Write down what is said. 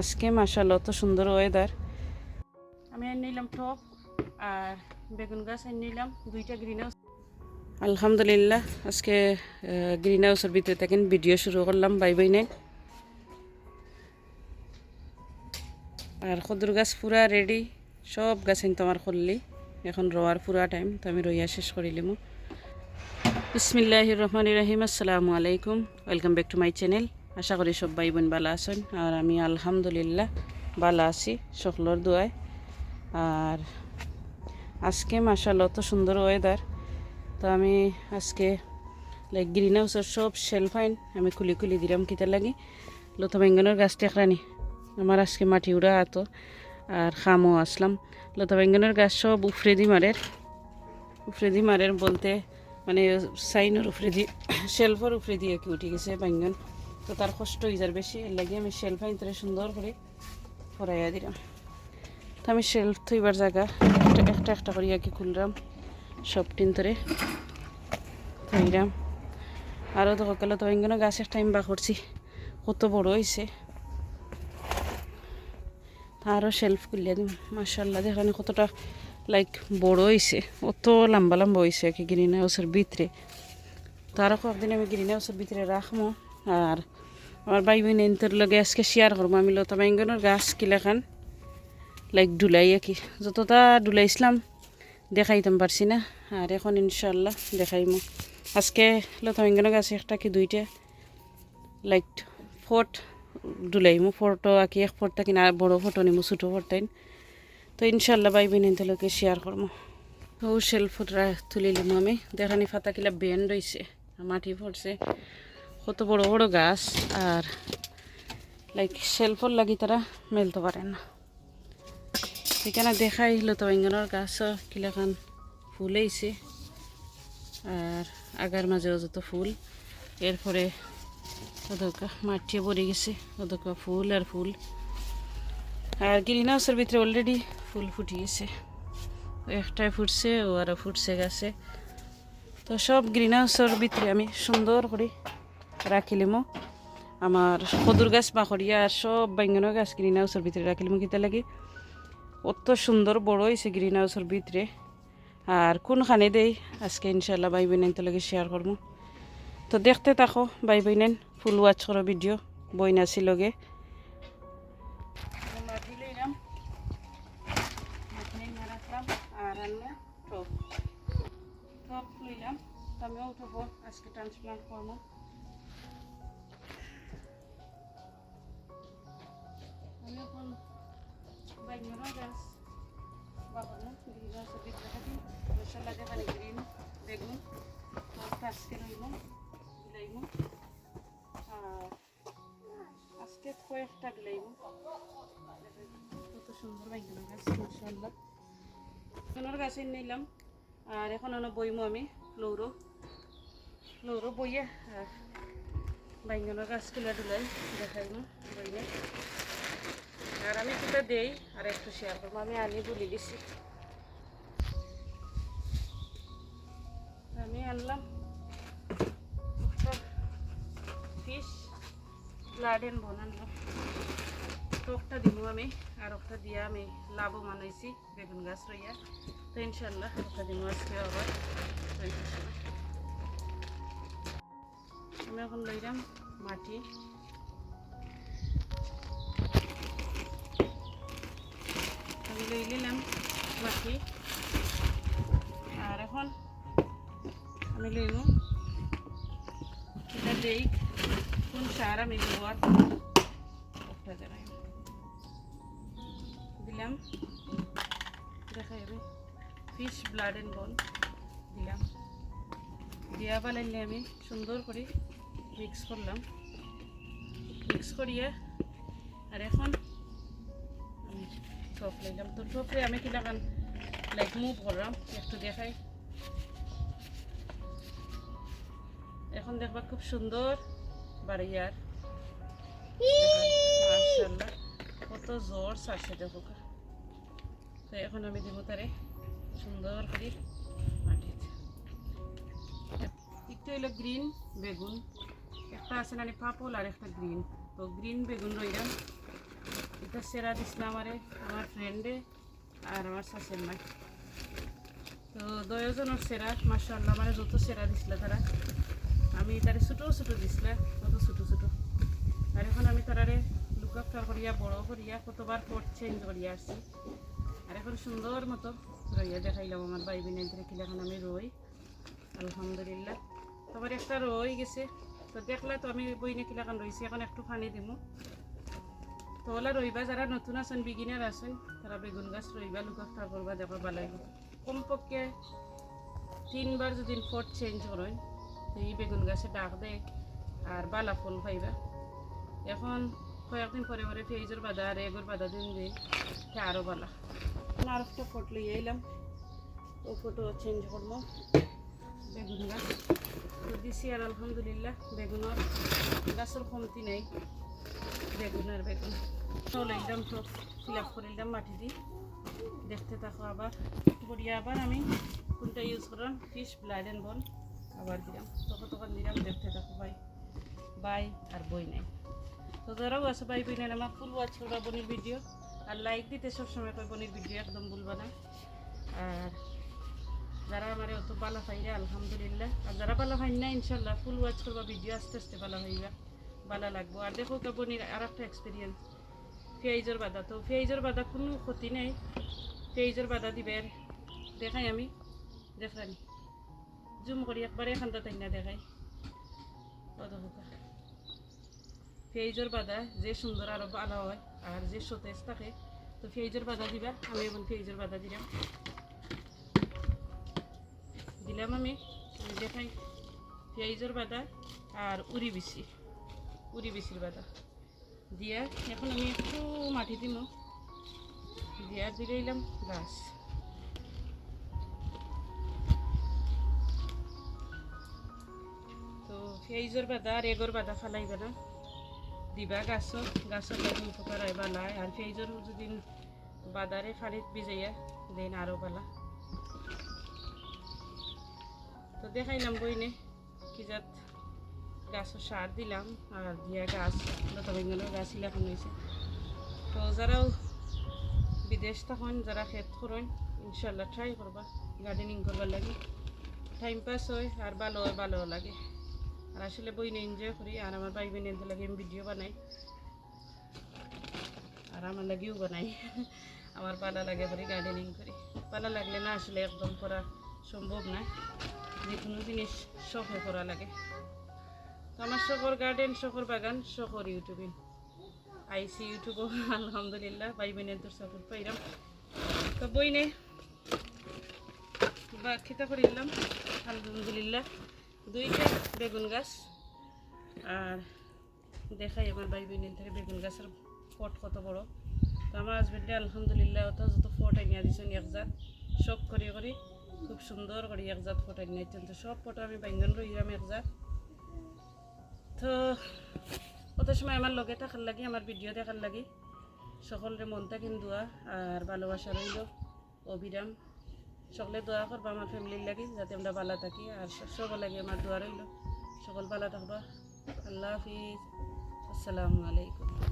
আজকে মাসাল্লাহ অত সুন্দর ওয়েদার আমি নিলাম টপ আর বেগুন গাছ নিলাম দুইটা গ্রিন হাউস আলহামদুলিল্লাহ আজকে গ্রিন হাউসের ভিতরে থাকেন ভিডিও শুরু করলাম বাই বাই নাই আর খদুর গাছ পুরা রেডি সব গাছ তোমার করলি এখন রোয়ার পুরা টাইম তো আমি রইয়া শেষ করিলিম বিসমিল্লাহ রহমান রাহিম আসসালামু আলাইকুম welcome back to my channel আশা করি সব ভাই বোন ভালো আছেন। আর আমি আলহামদুলিল্লাহ ভালো আছি, সকলের দোয়ায়। আর আজকে মাসাল অত সুন্দর ওয়েদার তো আমি আজকে লাইক গ্রিন হাউসের সব শেলফাইন আমি খুলি খুলি দিলাম কিতা লাগি। লতা বেঙ্গনের গাছটা একরানি আমার আজকে মাটি উড়া আত আর খামও আসলাম। লতা বেঙ্গনের গাছ সব উফরে দি মারের। উফরে দি মারের বলতে মানে সাইনের উপরে দিয়ে শেলফের উপরে দিয়ে কি উঠে গেছে বেঙ্গন। তো তার কষ্ট হয়ে যার বেশি, এর লাগে আমি শেলফাইন তোরে সুন্দর করে ফরাইয়া দিলাম। তো আমি শেলফ থইবার জায়গা, একটা একটা একটা করিয়া কি খুললাম, সব টিন তোরে থইলাম। আরও তো সকালে তো বেঙ্গনের গাছের টাইম বা করছি, কত বড় হয়েছে আরও শেলফ খুলিয়া দিম। মার্শাল্লাহ দেখানি কতটা লাইক বড় হয়েছে অত লম্বা লম্বা হয়েছে আর কি গ্রিন হাউসের ভিতরে তারও কয়েকদিন আমি গ্রিন হাউসের ভিতরে রাখব আর আমার ভাই বোন এনতের লগে আজকে শেয়ার করব আমি লতা বেঙ্গনের গাছ কিলাখান লাইক ডুলাই কি যতটা ডুলাইছিলাম দেখাইতাম পারছি না। আর এখন ইনশাল্লাহ দেখাইমো। আজকে লতা বেঙ্গনের গাছ একটা কি দুইটা লাইক ফট ডুলাইমু ফটো আঁকি এক ফটটা কিনা বড় ফটো নিমু ছোটো ফটাইন তো ইনশাল্লাহ বাই বিন লোকে শেয়ার করব তো শেলফত তুলিলিম আমি। দেখানি ফাতা কিলা বেন্ড হয়েছে মাটি পড়ছে কত বড় বড় গাছ আর লাইক শেলফর লাগি তারা মেলতে পারে না। সেখানে দেখাই লতা বেঙ্গনের গাছ কিলাখান ফুল হয়েছে আর আগার মাঝেও যত ফুল, এরপরে ওদকা মাটিয়ে পড়ে গেছে, ওদকা ফুল আর ফুল। আর গ্রিন হাউসের ভিতরে অলরেডি ফুল ফুটি গেছে। একটাই ফুটছে, ও আরও ফুটছে গাছে। তো সব গ্রিন হাউসের ভিতরে আমি সুন্দর করে রাখিলিমো। আমার সদুর গাছ বাখরিয়া আর সব বেঙ্গনের গাছ গ্রিন হাউসের ভিতরে রাখিলিমো কিতা লাগে। অত সুন্দর বড় হয়েছে গ্রিন হাউসের ভিতরে। আর কোনখানে দেই? আজকে ইনশাল্লাহ ভাই বোনেন লাগে শেয়ার করব তো দেখতে থাকো ভাই বোনেন ফুল ওয়াচ করো ভিডিও বই নাচি লগে। মাটি লইলাম মাটি না রাখলাম আর বাইঙ্গনা গাছ বাগানো গ্রিন গাছের ভিতরে থাকি। মশলা দেখানি গ্রিন বেগুন টপটা আজকে লইব বিলাইব। আর আজকে কয়েকটা গলাইব কত সুন্দর বাইঙ্গনা গাছ বেগুনের গাছে নিলাম। আর এখন অনেক বইমো আমি ফ্লোরো ফ্লোরো বইয়ে, আর বাইঙ্গনের গাছ তুলে টুলাই দেখাইমো বইনে আর আমি তুলে দেই আর একটু শেয়ার করব। আমি আনি বলি দিছি। আমি আনলাম। ফিশ লাডেন বনালাম টকটা দিব আমি, আর একটা দিয়া আমি লাভও মানাইছি বেগুন গাছ রইয়া। তো ইনশাল্লাহ একটা দিব আজকে আবার। আমি এখন লইলাম মাটি। লই নিলাম মাটি আর এখন আমি লইব এটা দেই কোন সার আমি দেওয়ার একটা জানাই দিলাম। দেখা যাবে। ফিশ ব্লাড অ্যান্ড বন দিলাম। দিয়া বানাইলে আমি সুন্দর করে মিক্স করলাম। মিক্স করিয়ে আর এখন টপ লইলাম তো টপে আমি কিলাকান লাইক মুভ করলাম, একটু দেখাই। এখন দেখবা খুব সুন্দর বাড়িয়ার কত জোর সারছে দেখো। তো এখন আমি দিব তারে সুন্দর করে মাটিতে। একটু হইল গ্রিন বেগুন, একটা আছে না পাপল আর একটা গ্রিন তো গ্রিন বেগুন রইলাম। এটা সেরা দিছিল আমারে আমার ফ্রেন্ডে আর আমার শাশুর মা। তো দশজনের সেরা মার্শাল্লাহ আমার যত সেরা দিছিল তারা। আমি তারে ছোটো ছোটো দিছিল কত ছোটো ছোটো। আর এখন আমি তারারে লুক আফটার করিয়া, বড় করিয়া, কতবার পট চেঞ্জ করিয়া আসছি। আর এখন সুন্দর মতো রইয়া দেখাইলাম আমার ভাই বোনের কিলা এখন আমি রই। আলহামদুলিল্লাহ। তোমার একটা রই গেছে। তো দেখলে তো আমি বইনে কিলাখান রয়েছি এখন একটু পানি দিমু। তো ওলা রইবা যারা নতুন আছেন বিগিনার আছেন তারা বেগুন গাছ রইবা লুক আফটার করবা দেখো ভালো কমপক্ষে তিনবার যদি ফট চেঞ্জ করেন এই বেগুন গাছে ডাক দেয় আর বালা ফল পাইবা। এখন কয়েকদিন পরে পরে পেঁয়াজের বাদা আর এগোর বাদা দিন দিই আরও বালা। আর একটা ফট লইয়ে এলাম ও ফটো চেঞ্জ করব। বেগুন গাছ। দিছি আর আলহামদুলিল্লাহ বেগুনের গাছের কমতি নেই। বেগুনের বেগুন। লইলাম সব ফিল আপ করিলাম মাটি দি। দেখতে থাকো আবার। বড়িয়া আবার আমি কোনটা ইউজ করলাম? ফিশ ব্লাড অ্যান্ড বন আবার দিলাম। তখন তখন দিলাম, দেখতে থাকো ভাই বাই আর বই নাই। তো যারাও আছে ভাই বই নাই আমার ফুল ওয়াচ করবা বনির ভিডিও আর লাইক দিতে সবসময় কই বনির ভিডিও একদম ভুলবা না। আর যারা আমার অত ভালো পাইরা, আলহামদুলিল্লাহ। আর যারা ভালো হয় না, ইনশাল্লাহ ফুল ওয়াচ করবা ভিডিও আস্তে আস্তে ভালো হইবা ভালো লাগবো। আর দেখো বনির আর একটা এক্সপিরিয়েন্স পেঁয়াজের বাদা তো পেঁয়াজের বাদা কোনো ক্ষতি নেই। পেঁয়াজের বাদা দিবে দেখাই আমি দেখানি জুম করি একবারে এখানটা তাই না দেখাই। পেঁয়াজের বাদা যে সুন্দর আরও ভালো হয় আর যে সতেজ থাকে, তো পেঁয়াজের বাদা দিবা, আমি এখন পেঁয়াজের বাদা দিলাম। দিলাম আমি দেখাই। পেঁয়াজের বাদা আর উড়ি বিচি উড়ি বিচির বাদা। দিয়া এখন আমি একটু মাটি দিম দিয়া দিলাম গাছ। তো পেঁয়াজের বাদা আর এগোর বাদা ফালাইবে না। দিবা গাছত গাছত লাগি উপকার হয় বালায় আর পেঁয়াজের যদি বাদারে ফাড়িত ভিজাইয়া দেন আরও বালা। তো দেখাইলাম বইনে কি জাত গাছের সার দিলাম, আর দিয়া গাছ লতা বেঙ্গলের গাছ ইলাখান হয়েছে। তো যারাও বিদেশ তখন, যারা খেত করেন, ইনশাল্লাহ ট্রাই করবা গার্ডেনিং করবার লাগে। টাইম পাস হয়, আর ভালো হয় ভালো লাগে। আর আসলে বই নিয়ে এনজয় করি, আর আমার ভাই বোন এনতে লাগে আমি ভিডিও বানাই। আর আমার লাগেও বানাই। আমার পালা লাগে করি গার্ডেনিং করি। পালা লাগলে না আসলে একদম করা সম্ভব না। যে কোনো জিনিস শখে করা লাগে। আমার শখর গার্ডেন শখর বাগান শখর ইউটিউবে আইসি ইউটিউবও আলহামদুলিল্লাহ, ভাই বোনের তোর সাপোর্ট পাইলাম। তো বই নে বা খিতা করিলাম আলহামদুলিল্লাহ। দুইটা বেগুন গাছ, আর দেখাই আমার ভাই বোনের থেকে বেগুন গাছের ফট কত বড়। তো আমার হাজবেন্ডে আলহামদুলিল্লাহ অত যত ফট আনিয়া দিছেন একজাত সব করি করি, খুব সুন্দর করে একজাত ফট আনিয়া তো সব ফটো আমি বাইঙ্গন রইলাম একজাত তো কত সময় আমার লগে থাকার লাগে, আমার ভিডিও দেখার লাগে। সকলের মনটা কিন্তু আর ভালোবাসা রইল। অবিরাম। সকলে দোয়া করব আমার ফ্যামিলির লাগি, যাতে আমরা ভালো থাকি। আর সব লাগে আমার দোয়া রইল। সকল ভালো থাকবা। আল্লাহ হাফিজ। আসসালামু আলাইকুম।